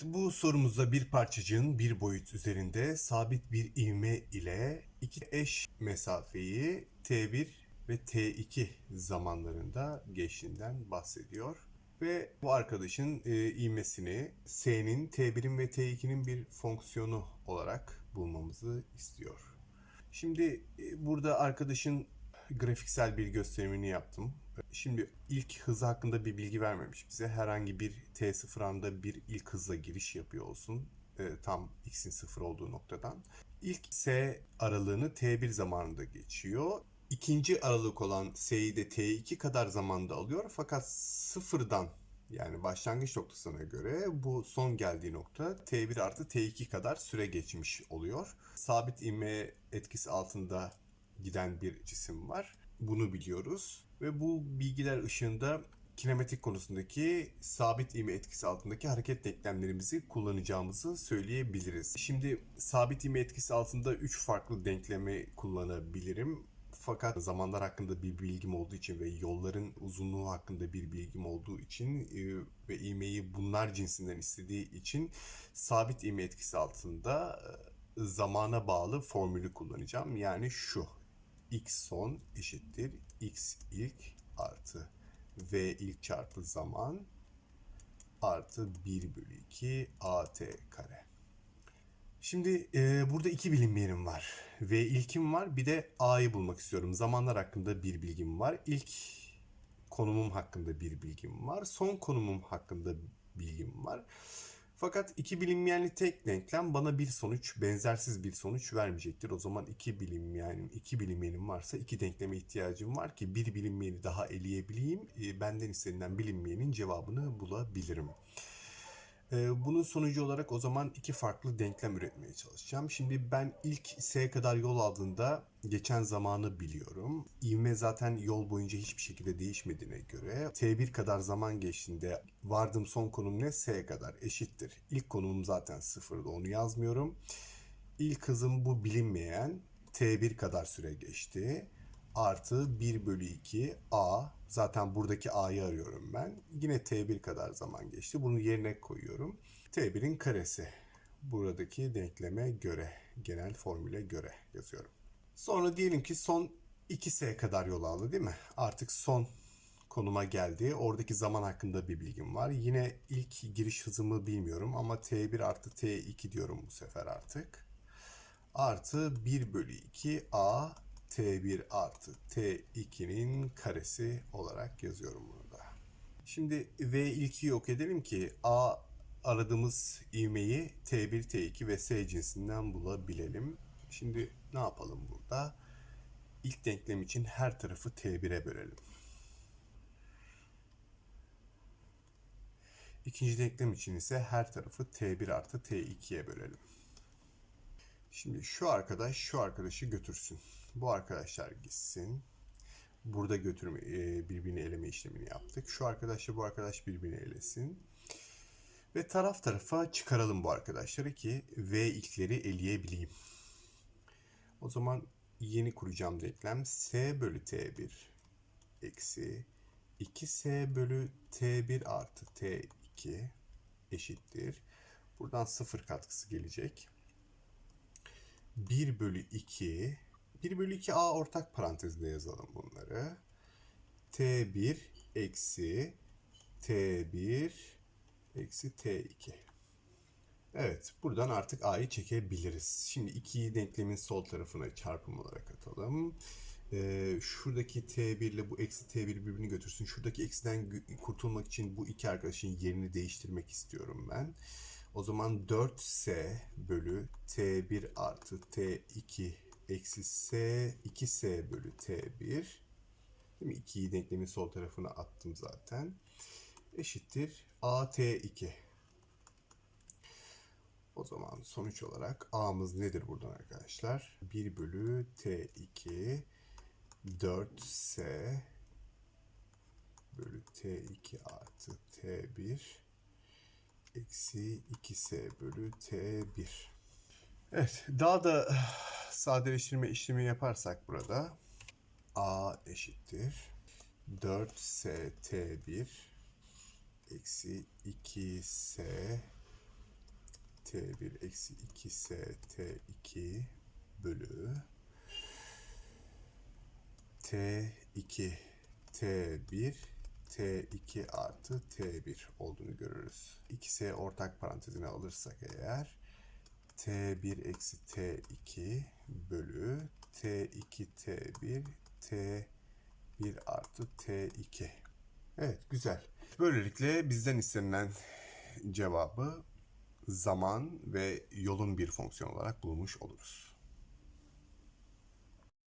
Bu sorumuzda bir parçacığın bir boyut üzerinde sabit bir ivme ile iki eş mesafeyi T1 ve T2 zamanlarında geçtiğinden bahsediyor. Ve bu arkadaşın e, ivmesini S'nin, T1'in ve T2'nin bir fonksiyonu olarak bulmamızı istiyor. Şimdi e, burada arkadaşın grafiksel bir gösterimini yaptım. Şimdi ilk hızı hakkında bir bilgi vermemiş bize. Herhangi bir t0 anda bir ilk hızla giriş yapıyor olsun. e, tam x'in sıfır olduğu noktadan. İlk s aralığını t1 zamanında geçiyor. İkinci aralık olan s'yi de t2 kadar zamanda alıyor. Fakat sıfırdan yani başlangıç noktasına göre bu son geldiği nokta t1 artı t2 kadar süre geçmiş oluyor. Sabit ivme etkisi altında giden bir cisim var. Bunu biliyoruz ve bu bilgiler ışığında kinematik konusundaki sabit ivme etkisi altındaki hareket denklemlerimizi kullanacağımızı söyleyebiliriz. Şimdi sabit ivme etkisi altında 3 farklı denklemi kullanabilirim. Fakat zamanlar hakkında bir bilgim olduğu için ve yolların uzunluğu hakkında bir bilgim olduğu için e, ve ivmeyi bunlar cinsinden istediği için sabit ivme etkisi altında e, zamana bağlı formülü kullanacağım. Yani şu x son eşittir x ilk artı v ilk çarpı zaman artı 1 bölü 2 at kare. Şimdi e, burada iki bilinmeyenim var. V ilkim var bir de a'yı bulmak istiyorum. Zamanlar hakkında bir bilgim var. İlk konumum hakkında bir bilgim var. Son konumum hakkında bilgim var. Fakat iki bilinmeyenli tek denklem bana bir sonuç, benzersiz bir sonuç vermeyecektir. O zaman iki bilinmeyenim, iki bilinmeyenim varsa iki denkleme ihtiyacım var ki bir bilinmeyeni daha eleyebileyim. E, Benden istenilen bilinmeyenin cevabını bulabilirim. E, Bunun sonucu olarak o zaman iki farklı denklem üretmeye çalışacağım. Şimdi ben ilk S kadar yol aldığında geçen zamanı biliyorum. İvme zaten yol boyunca hiçbir şekilde değişmediğine göre T1 kadar zaman geçtiğinde vardığım son konum ne? S kadar eşittir. İlk konumum zaten sıfırda onu yazmıyorum. İlk hızım bu bilinmeyen T1 kadar süre geçti. Artı 1 bölü 2 A. Zaten buradaki A'yı arıyorum ben. Yine T1 kadar zaman geçti. Bunu yerine koyuyorum. T1'in karesi. Buradaki denkleme göre, genel formüle göre yazıyorum. Sonra diyelim ki son 2S kadar yol aldı değil mi? Artık son konuma geldi. Oradaki zaman hakkında bir bilgim var. Yine ilk giriş hızımı bilmiyorum ama T1 artı T2 diyorum bu sefer artık. Artı 1 bölü 2 A T1 artı T2'nin karesi olarak yazıyorum bunu da. Şimdi V ilki yok edelim ki A aradığımız ivmeyi T1, T2 ve S cinsinden bulabilelim. Şimdi ne yapalım burada? İlk denklem için her tarafı T1'e bölelim. İkinci denklem için ise her tarafı T1 artı T2'ye bölelim. Şimdi şu arkadaş şu arkadaşı götürsün. Bu arkadaşlar gitsin. Burada götürme, e, birbirini eleme işlemini yaptık. Şu arkadaşla bu arkadaş birbirini elesin. Ve taraf tarafa çıkaralım bu arkadaşları ki V ilkleri eleyebileyim. O zaman yeni kuracağım denklem S bölü T1 eksi 2S bölü T1 artı T2 eşittir. Buradan sıfır katkısı gelecek. 1 bölü 2 1 bölü 2 a ortak parantezinde yazalım bunları. T1 eksi T1 eksi T2. Evet buradan artık a'yı çekebiliriz. Şimdi 2'yi denklemin sol tarafına çarpım olarak atalım. Ee, şuradaki T1 ile bu eksi T1 birbirini götürsün. Şuradaki eksiden kurtulmak için bu iki arkadaşın yerini değiştirmek istiyorum ben. O zaman 4S bölü T1 artı T2 eksi S 2S bölü T1 Değil mi? 2'yi denklemin sol tarafına attım zaten. Eşittir AT2. O zaman sonuç olarak A'mız nedir buradan arkadaşlar? 1 bölü T2 4S bölü T2 artı T1 eksi 2S bölü T1. Evet, daha da sadeleştirme işlemi yaparsak burada A eşittir 4S T1 eksi 2S t1 eksi 2s t2 bölü t2 t1 t2 artı t1 olduğunu görürüz. 2s ortak parantezine alırsak eğer t1 eksi t2 bölü t2 t1 t1 artı t2. Evet güzel. Böylelikle bizden istenilen cevabı zaman ve yolun bir fonksiyon olarak bulmuş oluruz.